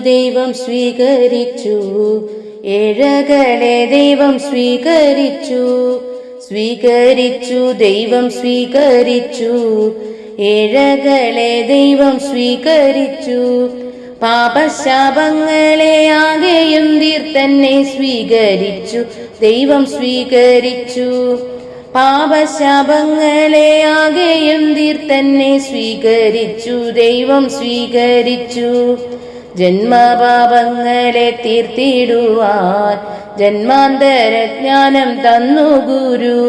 ദൈവം സ്വീകരിച്ചു. ഏഴകളെ ദൈവം സ്വീകരിച്ചു. സ്വീകരിച്ചു ദൈവം സ്വീകരിച്ചു. ഏഴകളെ ദൈവം സ്വീകരിച്ചു. പാപശാപങ്ങളെ ആകെയും തീർത്തന്നെ സ്വീകരിച്ചു. ദൈവം സ്വീകരിച്ചു. പാപശാപങ്ങളെ ആകെയും തീർത്തന്നെ സ്വീകരിച്ചു ദൈവം സ്വീകരിച്ചു. ജന്മപാപങ്ങളെ തീർത്തിടുവാൻ ജന്മാന്തര ജ്ഞാനം തന്നു ഗുരു.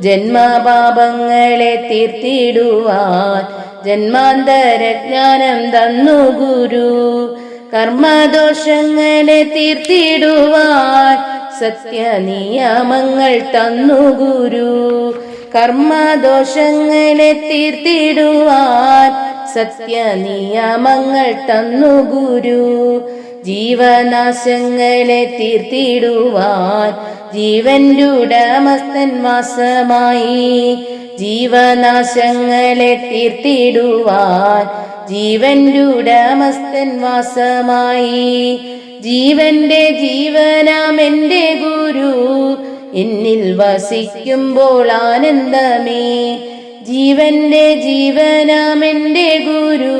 ജന്മപാപങ്ങളെ തീർത്തിടുവാൻ ജന്മാന്തര ജ്ഞാനം തന്നു ഗുരു. കർമ്മദോഷങ്ങളെ തീർത്തിടുവാൻ സത്യനിയമങ്ങൾ തന്നു ഗുരു. കർമ്മദോഷങ്ങളെ തീർത്തിടുവാൻ സത്യനിയമങ്ങൾ തന്നു ഗുരു. ജീവനാശങ്ങളെ തീർത്തിടുവാൻ ജീവന്റെ ഉടമസ്ഥൻ വാസമായി. ജീവനാശങ്ങളെ തീർത്തിടുവാൻ ജീവന്റെ ഉടമസ്ഥൻ വാസമായി. ജീവന്റെ ജീവനാം എന്റെ ഗുരു. എന്നിൽ വസിക്കുമ്പോൾ ആനന്ദമേ. ജീവന്റെ ജീവനാം എന്റെ ഗുരു.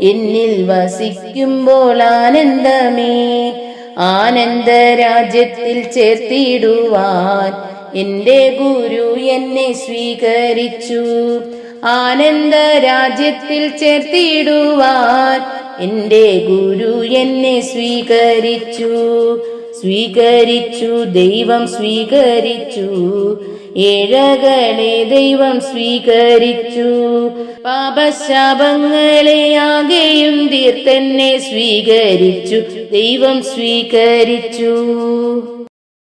എന്നിൽ വസിക്കുമ്പോൾ ആനന്ദമേ. ആനന്ദ രാജ്യത്തിൽ ചേർത്തിടുവാൻ എന്റെ ഗുരു എന്നെ സ്വീകരിച്ചു. ആനന്ദരാജ്യത്തിൽ ചേർത്തിടുവാൻ എന്റെ ഗുരു എന്നെ സ്വീകരിച്ചു. സ്വീകരിച്ചു ദൈവം സ്വീകരിച്ചു. ഏഴകളെ ദൈവം സ്വീകരിച്ചു. പാപശാപങ്ങളെ ആകെയും തീർത്തെന്നെ സ്വീകരിച്ചു. ദൈവം സ്വീകരിച്ചു.